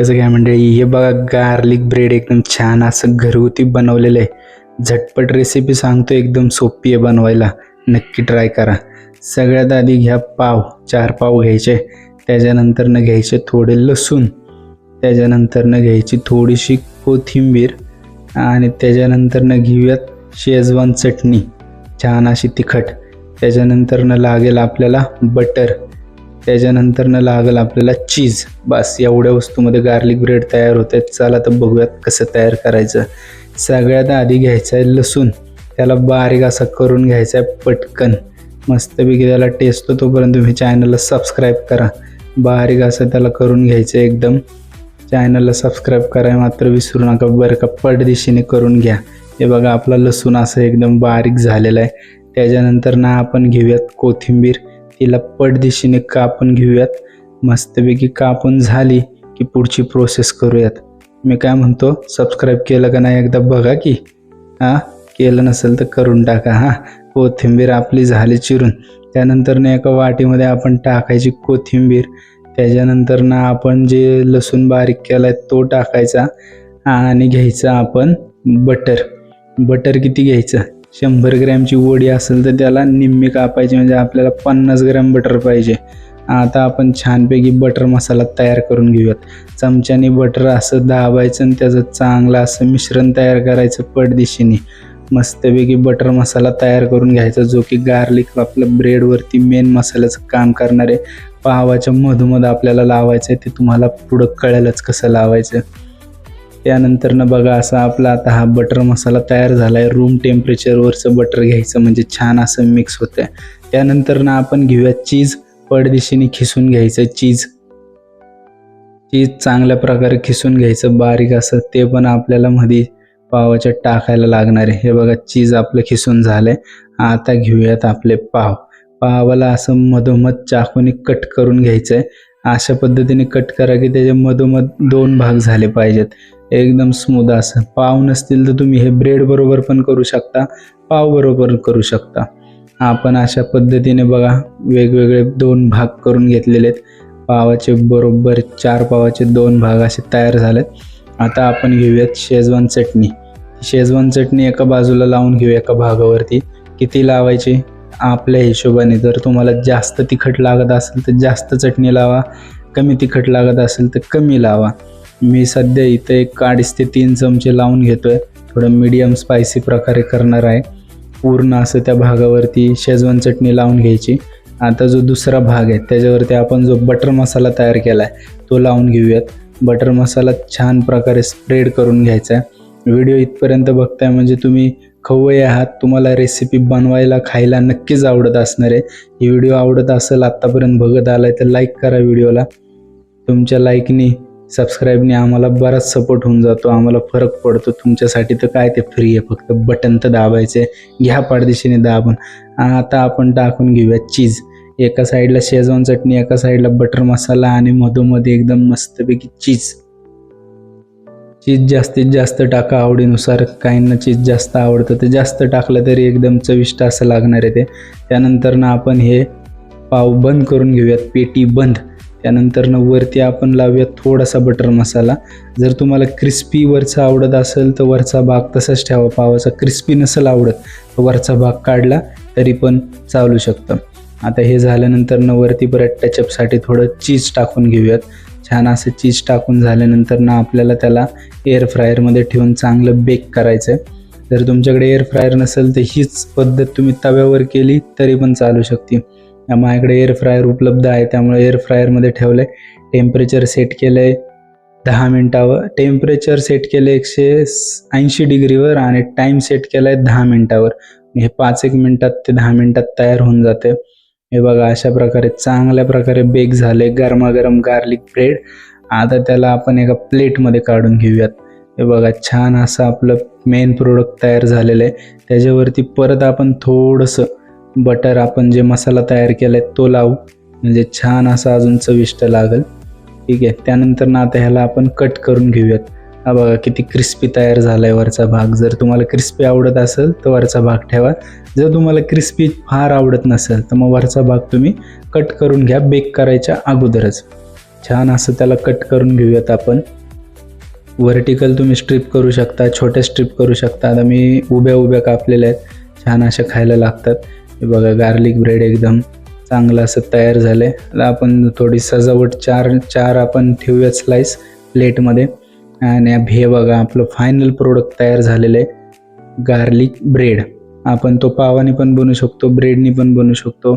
कसं काय मंडळी हे बघा गार्लिक ब्रेड एकदम छान असं घरगुती बनवलेलं आहे. झटपट रेसिपी सांगतो एकदम सोपी आहे बनवायला. नक्की ट्राय करा. सगळ्यात आधी घ्या पाव चार पाव घ्यायचे. त्याच्यानंतरनं घ्यायचे थोडे लसूण. त्याच्यानंतरनं घ्यायची थोडीशी कोथिंबीर. आणि त्याच्यानंतरनं घेऊयात शेजवान चटणी. छान अशी तिखट. त्याच्यानंतरनं लागेल आपल्याला बटर. त्याच्यानंतरनं लागेल आपल्याला चीज. बस एवढ्या वस्तूमध्ये गार्लिक ब्रेड तयार होते चला तर बघूयात कसं तयार करायचं. सगळ्यात आधी घ्यायचं आहे लसूण. त्याला बारीक असा करून घ्यायचा आहे पटकन. मस्तपैकी त्याला टेस्ट होतो तोपर्यंत तुम्ही चॅनलला सबस्क्राईब करा. बारीक असं त्याला करून घ्यायचं आहे एकदम चॅनलला सबस्क्राईब करायला मात्र विसरू नका. बरं का पडदिशीने करून घ्या. हे बघा आपला लसूण असं एकदम बारीक झालेला आहे. त्याच्यानंतर ना आपण घेऊयात कोथिंबीर. तिला पडदिशीने कापून घेऊयात. मस्तपैकी कापून झाली की पुढची प्रोसेस करूयात. मी काय म्हणतो सबस्क्राईब केलं का नाही एकदा बघा की. हां केलं नसेल तर करून टाका हां. कोथिंबीर आपली झाली चिरून. त्यानंतर ना एका वाटीमध्ये आपण टाकायची कोथिंबीर. त्याच्यानंतर ना आपण जे लसूण बारीक केला आहे तो टाकायचा आणि घ्यायचा आपण बटर. बटर किती घ्यायचं? शंभर ग्रॅमची वडी असेल तर त्याला निम्मी कापायची म्हणजे आपल्याला पन्नास ग्रॅम बटर पाहिजे. आता आपण छानपैकी बटर मसाला तयार करून घेऊयात. चमच्याने बटर असं दाबायचं आणि त्याचं चांगलं असं मिश्रण तयार करायचं पडदिशीने. मस्तपैकी बटर मसाला तयार करून घ्यायचा जो की गार्लिक आपलं ब्रेडवरती मेन मसाल्याचं काम करणारे पावाच्या मधोमध आपल्याला लावायचं आहे ते तुम्हाला पुढं कळेलच कसं लावायचं. त्यानंतरनं बघा असा आपला आता हा बटर मसाला तयार झाला आहे रूम टेम्परेचरवरचं बटर घ्यायचं म्हणजे छान असं मिक्स होतं त्यानंतरनं आपण घेऊया चीज पडदिशीने खिसून घ्यायचं चीज चीज चांगल्या प्रकारे खिसून घ्यायचं. बारीक असं ते पण आपल्याला मध्ये पावाच्या टाकायला लागणार आहे. हे बघा चीज आपलं खिसून झालंय. आता घेऊयात आपले पाव. पावाला असं मधोमध चाकूने कट करून घ्यायचं आहे अशा पद्धतीने कट करा की त्याच्या मधोमध दोन भाग झाले पाहिजेत. एकदम स्मूथ असं. पाव नसतील तर तुम्ही हे ब्रेड बरोबर पण करू शकता. पाव बरोबर करू शकता. आपण अशा पद्धतीने बघा वेगवेगळे दोन भाग करून घेतलेले आहेत. पावाचे बरोबर चार पावाचे दोन भाग असे तयार झालेत. आता आपण घेऊयात शेजवान चटणी. शेजवान चटणी एका बाजूला लावून घेऊ एका भागावरती. किती लावायची? आपल्या हिशोबाने जर तुम्हाला जास्त तिखट लागत असेल तर जास्त चटणी लावा. कमी तिखट लागत असेल तर कमी लावा. मी सध्या इथं एक अडीच ते तीन चमचे लावून घेतोय. थोडं मीडियम स्पायसी प्रकारे करणार आहे. पूर्ण असं त्या भागावरती शेजवान चटणी लावून घ्यायची. आता जो दुसरा भाग आहे त्याच्यावरती आपण जो बटर मसाला तयार केला आहे तो लावून घेऊयात. बटर मसाला छान प्रकारे स्प्रेड करून घ्यायचा आहे. व्हिडिओ इथपर्यंत बघताय म्हणजे तुम्ही खवय आहात तुम्हाला रेसिपी बनवायला खायला नक्कीच आवडत असणार आहे. ही व्हिडिओ आवडत असेल आत्तापर्यंत बघत आलाय तर लाईक करा व्हिडिओला तुमच्या लाईकनी सबस्क्राईबने आम्हाला बराच सपोर्ट होऊन जातो. आम्हाला फरक पडतो. तुमच्यासाठी तर काय ते फ्री आहे. फक्त बटन तर दाबायचे. घ्या पाडदिशीने दाबून. आता आपण टाकून घेऊया चीज एका साईडला शेजवान चटणी एका साईडला बटर मसाला आणि मधोमध्ये एकदम मस्तपैकी चीज चीज जास्तीत जास्त टाका आवडीनुसार. काहींना चीज जास्त आवडतं ते जास्त टाकलं तरी एकदम चविष्ट असं लागणार आहे ते. त्यानंतर ना आपण हे पाव बंद करून घेऊयात. पेटी बंद. त्यानंतरनं वरती आपण लावूयात थोडासा बटर मसाला. जर तुम्हाला क्रिस्पी वरचा आवडत असेल तर वरचा भाग तसाच ठेवा. पावाचा क्रिस्पी नसेल आवडत तर वरचा भाग काढला तरी पण चालू शकतं. आता हे झाल्यानंतरनं वरती परत टचअपसाठी थोडं चीज टाकून घेऊयात. छान असं चीज टाकून झाल्यानंतर ना आपल्याला त्याला एअर फ्रायरमध्ये ठेवून चांगलं बेक करायचं आहे जर तुमच्याकडे एअर फ्रायर नसेल तर हीच पद्धत तुम्ही तव्यावर केली तरी पण चालू शकते. माझ्याकडे एअर फ्रायर उपलब्ध आहे. त्यामुळे एअर फ्रायरमध्ये ठेवलं आहे टेम्परेचर सेट केलं आहे दहा मिनटावर. टेम्परेचर सेट केलं एकशे ऐंशी डिग्रीवर आणि टाईम सेट केला आहे दहा मिनटावर. हे पाच एक मिनटात ते दहा मिनटात तयार होऊन जाते. हे बघा अशा प्रकारे चांगल्या प्रकारे बेक झाले. गरमागरम गार्लिक ब्रेड आता त्याला आपण एका प्लेटमध्ये काढून घेऊयात. हे बघा छान असं आपलं मेन प्रोडक्ट तयार झालेलं आहे. त्याच्यावरती परत आपण थोडंसं बटर आपण जे मसाला तयार केला आहे तो लावू. म्हणजे छान असं अजून चविष्ट लागेल. ठीक आहे त्यानंतर ना आता ह्याला आपण कट करून घेऊयात. हा बघा किती क्रिस्पी तयार झाला आहे वरचा भाग. जर तुम्हाला क्रिस्पी आवडत असेल तर वरचा भाग ठेवा. जर तुम्हाला क्रिस्पी फार आवडत नसेल तर मग वरचा भाग तुम्ही कट करून घ्या बेक करायच्या अगोदरच. छान असं त्याला कट करून घेऊयात आपण. व्हर्टिकल तुम्ही स्ट्रिप करू शकता छोट्या स्ट्रिप करू शकता. आता मी उभ्या उभ्या कापलेल्या आहेत. छान अशा खायला लागतात. हे बघा गार्लिक ब्रेड एकदम चांगलं असं तयार झालं आहे आपण थोडी सजावट चार चार आपण ठेवूयात स्लाईस प्लेटमध्ये आणि हे बघा आपलं फायनल प्रोडक्ट तयार झालेलं आहे गार्लिक ब्रेड आपण तो पावाने पण बनवू शकतो ब्रेडनी पण बनवू शकतो.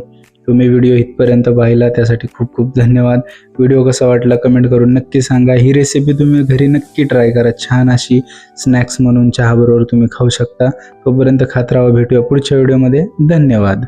तुम्ही व्हिडिओ इथपर्यंत पाहिला त्यासाठी खूप खूप धन्यवाद. व्हिडिओ कसा वाटला कमेंट करून नक्की सांगा. ही रेसिपी तुम्ही घरी नक्की ट्राय करा. छान अशी स्नॅक्स म्हणून चहाबरोबर तुम्ही खाऊ शकता. तोपर्यंत खात राहा. भेटूया पुढच्या व्हिडिओमध्ये धन्यवाद.